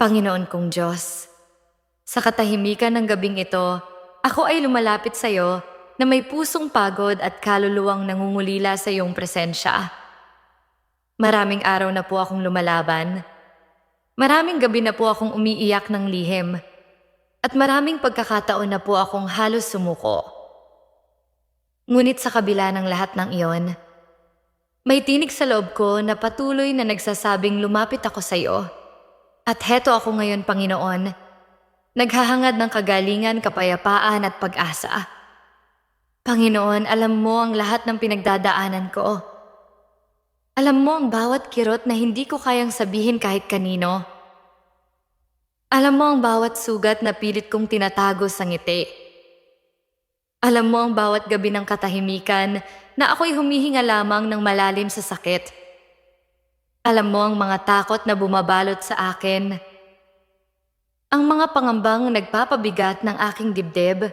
Panginoon kong Diyos, sa katahimikan ng gabing ito, ako ay lumalapit sa iyo na may pusong pagod at kaluluwang nangungulila sa iyong presensya. Maraming araw na po akong lumalaban. Maraming gabi na po akong umiiyak ng lihim. At maraming pagkakataon na po akong halos sumuko. Ngunit sa kabila ng lahat ng iyon, may tinig sa loob ko na patuloy na nagsasabing lumapit ako sa iyo. At heto ako ngayon, Panginoon, naghahangad ng kagalingan, kapayapaan at pag-asa. Panginoon, alam mo ang lahat ng pinagdadaanan ko. Alam mo ang bawat kirot na hindi ko kayang sabihin kahit kanino. Alam mo ang bawat sugat na pilit kong tinatago sa ngiti. Alam mo ang bawat gabi ng katahimikan na ako'y humihinga lamang ng malalim sa sakit. Alam mo ang mga takot na bumabalot sa akin. Ang mga pangambang nagpapabigat ng aking dibdib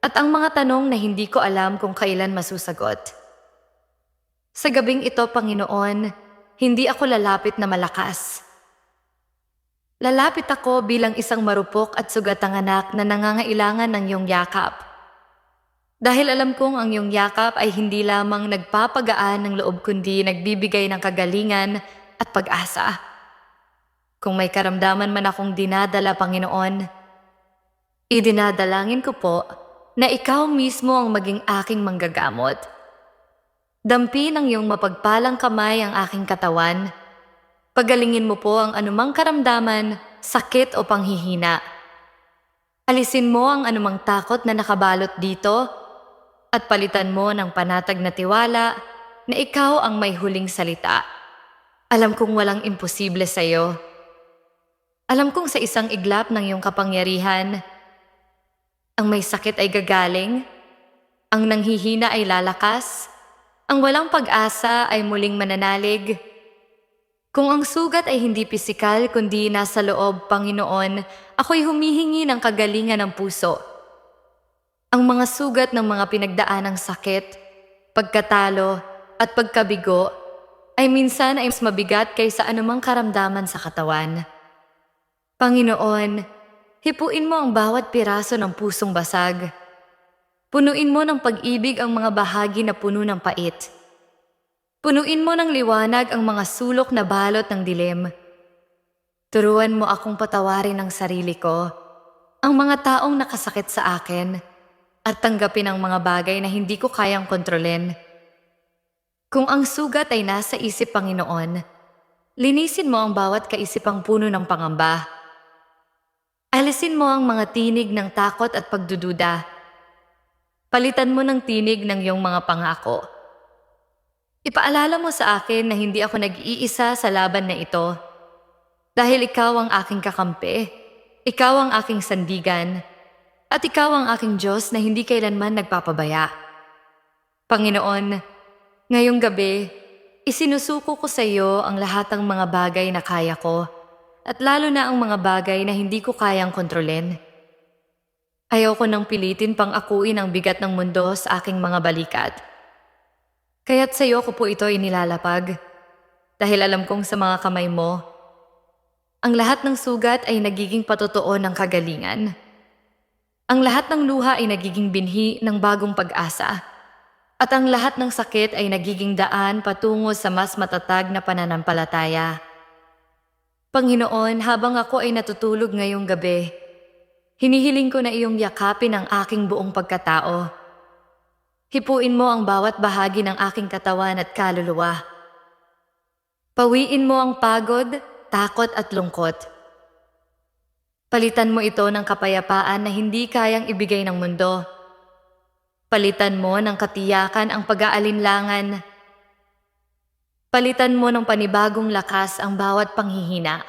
at ang mga tanong na hindi ko alam kung kailan masusagot. Sa gabing ito, Panginoon, hindi ako lalapit na malakas. Lalapit ako bilang isang marupok at sugatang anak na nangangailangan ng iyong yakap. Dahil alam kong ang iyong yakap ay hindi lamang nagpapagaan ng loob kundi nagbibigay ng kagalingan at pag-asa. Kung may karamdaman man akong dinadala, Panginoon, idinadalangin ko po na ikaw mismo ang maging aking manggagamot. Dampi ng iyong mapagpalang kamay ang aking katawan. Pagalingin mo po ang anumang karamdaman, sakit o panghihina. Alisin mo ang anumang takot na nakabalot dito at palitan mo ng panatag na tiwala na ikaw ang may huling salita. Alam kong walang imposible sa iyo. Alam kong sa isang iglap ng iyong kapangyarihan, ang may sakit ay gagaling, ang nanghihina ay lalakas, ang walang pag-asa ay muling mananalig. Kung ang sugat ay hindi pisikal kundi nasa loob, Panginoon, ako'y humihingi ng kagalingan ng puso. Ang mga sugat ng mga pinagdaan ng sakit, pagkatalo at pagkabigo ay minsan ay mas mabigat kaysa anumang karamdaman sa katawan. Panginoon, hipuin mo ang bawat piraso ng pusong basag. Punuin mo ng pag-ibig ang mga bahagi na puno ng pait. Punuin mo ng liwanag ang mga sulok na balot ng dilim. Turuan mo akong patawarin ang sarili ko, ang mga taong nakasakit sa akin, at tanggapin ang mga bagay na hindi ko kayang kontrolin. Kung ang sugat ay nasa isip Panginoon, linisin mo ang bawat kaisipang puno ng pangamba. Alisin mo ang mga tinig ng takot at pagdududa. Palitan mo ng tinig ng iyong mga pangako. Ipaalala mo sa akin na hindi ako nag-iisa sa laban na ito. Dahil ikaw ang aking kakampi, ikaw ang aking sandigan, at ikaw ang aking Diyos na hindi kailanman nagpapabaya. Panginoon, ngayong gabi, isinusuko ko sa iyo ang lahat ng mga bagay na kaya ko, at lalo na ang mga bagay na hindi ko kayang kontrolin. Ayaw ko nang pilitin pang akuin ang bigat ng mundo sa aking mga balikat. Kaya't sa iyo ko po ito inilalapag. Dahil alam kong sa mga kamay mo, ang lahat ng sugat ay nagiging patotoo ng kagalingan. Ang lahat ng luha ay nagiging binhi ng bagong pag-asa. At ang lahat ng sakit ay nagiging daan patungo sa mas matatag na pananampalataya. Panginoon, habang ako ay natutulog ngayong gabi, hinihiling ko na iyong yakapin ang aking buong pagkatao. Hipuin mo ang bawat bahagi ng aking katawan at kaluluwa. Pawiin mo ang pagod, takot at lungkot. Palitan mo ito ng kapayapaan na hindi kayang ibigay ng mundo. Palitan mo ng katiyakan ang pag-aalinlangan. Palitan mo ng panibagong lakas ang bawat panghihina.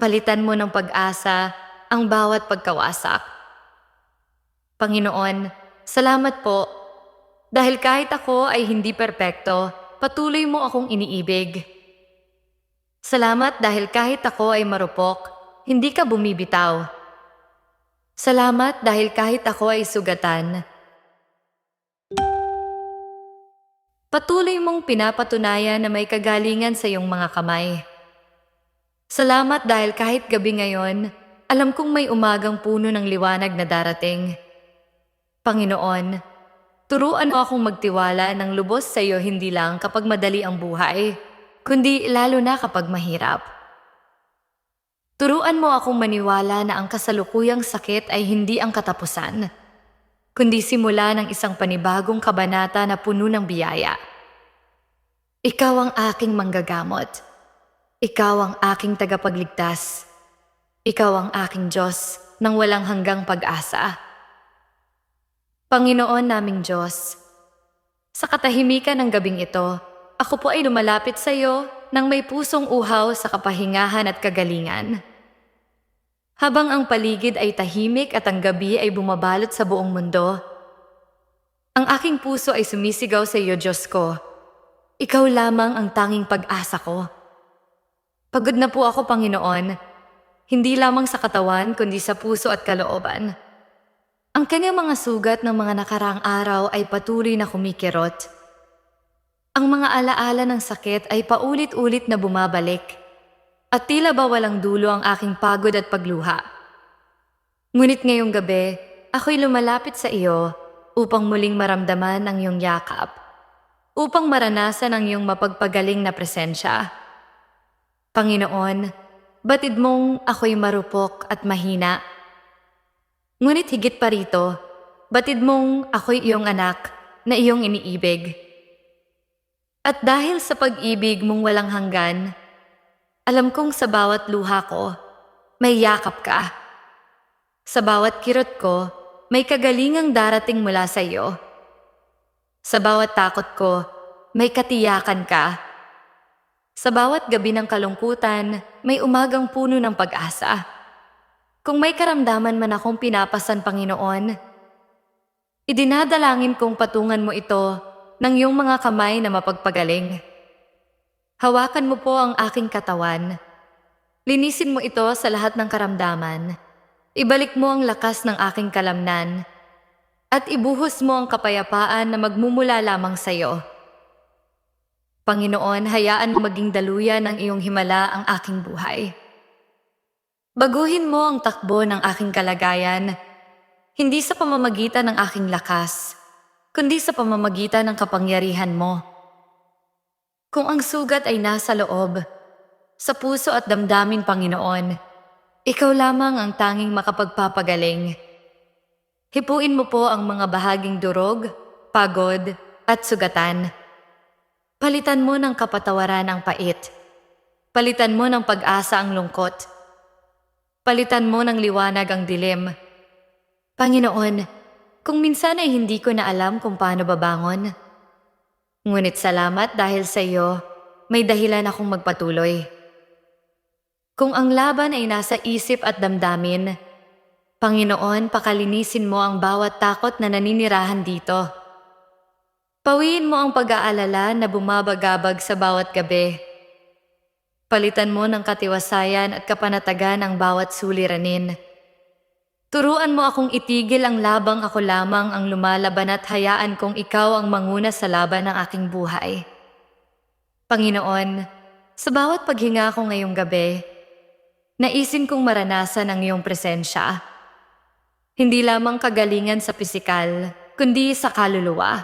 Palitan mo ng pag-asa ang bawat pagkawasak. Panginoon, salamat po dahil kahit ako ay hindi perpekto, patuloy mo akong iniibig. Salamat dahil kahit ako ay marupok, hindi ka bumibitaw. Salamat dahil kahit ako ay sugatan. Patuloy mong pinapatunayan na may kagalingan sa iyong mga kamay. Salamat dahil kahit gabi ngayon, alam kong may umagang puno ng liwanag na darating. Panginoon, turuan mo akong magtiwala ng lubos sa iyo hindi lang kapag madali ang buhay, kundi lalo na kapag mahirap. Turuan mo akong maniwala na ang kasalukuyang sakit ay hindi ang katapusan, kundi simula ng isang panibagong kabanata na puno ng biyaya. Ikaw ang aking manggagamot. Ikaw ang aking tagapagligtas. Ikaw ang aking Diyos ng walang hanggang pag-asa. Panginoon naming Diyos, sa katahimikan ng gabing ito, ako po ay lumalapit sa iyo nang may pusong uhaw sa kapahingahan at kagalingan. Habang ang paligid ay tahimik at ang gabi ay bumabalot sa buong mundo, ang aking puso ay sumisigaw sa iyo, Diyos ko. Ikaw lamang ang tanging pag-asa ko. Pagod na po ako, Panginoon, hindi lamang sa katawan kundi sa puso at kalooban. Ang kanyang mga sugat ng mga nakaraang araw ay patuloy na kumikirot. Ang mga alaala ng sakit ay paulit-ulit na bumabalik. At tila ba walang dulo ang aking pagod at pagluha. Ngunit ngayong gabi, ako'y lumalapit sa iyo upang muling maramdaman ang iyong yakap. Upang maranasan ang iyong mapagpagaling na presensya. Panginoon, batid mong ako'y marupok at mahina. Ngunit higit pa rito, batid mong ako'y iyong anak na iyong iniibig. At dahil sa pag-ibig mong walang hanggan, alam kong sa bawat luha ko, may yakap ka. Sa bawat kirot ko, may kagalingang darating mula sa iyo. Sa bawat takot ko, may katiyakan ka. Sa bawat gabi ng kalungkutan, may umagang puno ng pag-asa. Kung may karamdaman man akong pinapasan, Panginoon, idinadalangin kong patungan mo ito ng iyong mga kamay na mapagpagaling. Hawakan mo po ang aking katawan. Linisin mo ito sa lahat ng karamdaman. Ibalik mo ang lakas ng aking kalamnan. At ibuhos mo ang kapayapaan na magmumula lamang sa iyo. Panginoon, hayaan mo maging daluyan ng iyong himala ang aking buhay. Baguhin mo ang takbo ng aking kalagayan, hindi sa pamamagitan ng aking lakas, kundi sa pamamagitan ng kapangyarihan mo. Kung ang sugat ay nasa loob, sa puso at damdamin, Panginoon, ikaw lamang ang tanging makapagpapagaling. Hipuin mo po ang mga bahaging durog, pagod, at sugatan. Palitan mo ng kapatawaran ang pait. Palitan mo ng pag-asa ang lungkot. Palitan mo ng liwanag ang dilim. Panginoon, kung minsan ay hindi ko na alam kung paano babangon. Ngunit salamat dahil sa iyo, may dahilan akong magpatuloy. Kung ang laban ay nasa isip at damdamin, Panginoon, pakalinisin mo ang bawat takot na naninirahan dito. Pawiin mo ang pag-aalala na bumabagabag sa bawat gabi. Palitan mo ng katiwasayan at kapanatagan ang bawat suliranin. Turuan mo akong itigil ang labang ako lamang ang lumalaban at hayaan kong ikaw ang manguna sa laban ng aking buhay. Panginoon, sa bawat paghinga ko ngayong gabi, naisin kong maranasan ang iyong presensya. Hindi lamang kagalingan sa pisikal, kundi sa kaluluwa.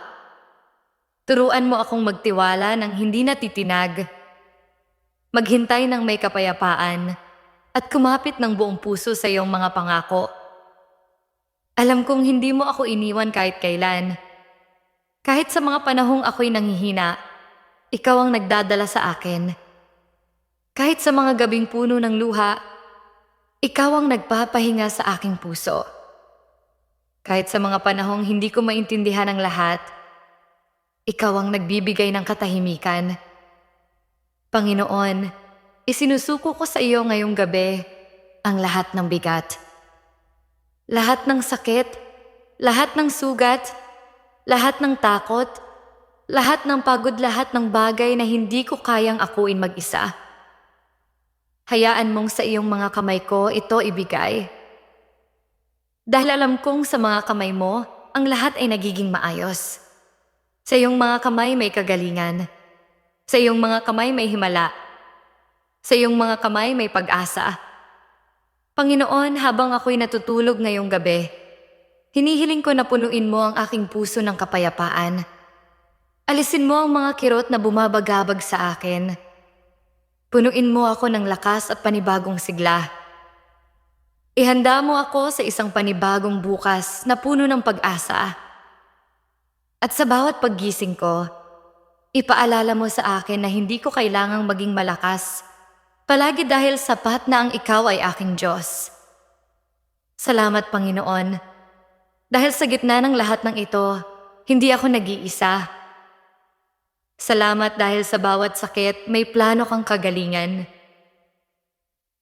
Turuan mo akong magtiwala ng hindi natitinag. Maghintay ng may kapayapaan at kumapit ng buong puso sa iyong mga pangako. Alam kong hindi mo ako iniwan kahit kailan. Kahit sa mga panahong ako'y nanghihina, ikaw ang nagdadala sa akin. Kahit sa mga gabing puno ng luha, ikaw ang nagpapahinga sa aking puso. Kahit sa mga panahong hindi ko maintindihan ang lahat, ikaw ang nagbibigay ng katahimikan. Panginoon, isinusuko ko sa iyo ngayong gabi ang lahat ng bigat. Lahat ng sakit, lahat ng sugat, lahat ng takot, lahat ng pagod, lahat ng bagay na hindi ko kayang akuin mag-isa. Hayaan mong sa iyong mga kamay ko ito ibigay. Dahil alam kong sa mga kamay mo, ang lahat ay nagiging maayos. Sa iyong mga kamay may kagalingan. Sa iyong mga kamay may himala. Sa iyong mga kamay may pag-asa. Panginoon, habang ako'y natutulog ngayong gabi, hinihiling ko na punuin mo ang aking puso ng kapayapaan. Alisin mo ang mga kirot na bumabagabag sa akin. Punuin mo ako ng lakas at panibagong sigla. Ihanda mo ako sa isang panibagong bukas na puno ng pag-asa. At sa bawat paggising ko, ipaalala mo sa akin na hindi ko kailangang maging malakas, palagi dahil sapat na ang ikaw ay aking Diyos. Salamat Panginoon, dahil sa gitna ng lahat ng ito, hindi ako nag-iisa. Salamat dahil sa bawat sakit may plano kang kagalingan.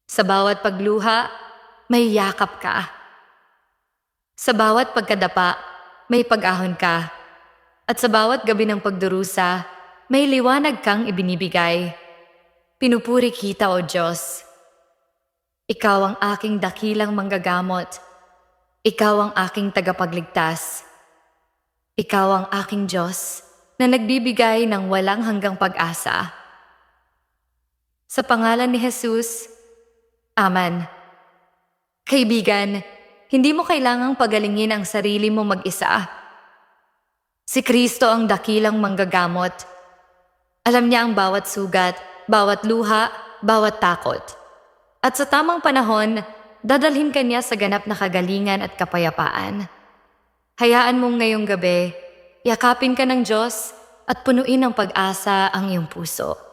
Sa bawat pagluha, may yakap ka. Sa bawat pagkadapa, may pag-ahon ka. At sa bawat gabi ng pagdurusa, may liwanag kang ibinibigay. Pinupuri kita o Diyos. Ikaw ang aking dakilang manggagamot. Ikaw ang aking tagapagligtas. Ikaw ang aking Diyos na nagbibigay ng walang hanggang pag-asa. Sa pangalan ni Jesus, Amen. Kaibigan, hindi mo kailangang pagalingin ang sarili mo mag-isa. Si Kristo ang dakilang manggagamot. Alam niya ang bawat sugat, bawat luha, bawat takot. At sa tamang panahon, dadalhin ka niya sa ganap na kagalingan at kapayapaan. Hayaan mong ngayong gabi, yakapin ka ng Diyos at punuin ng pag-asa ang iyong puso.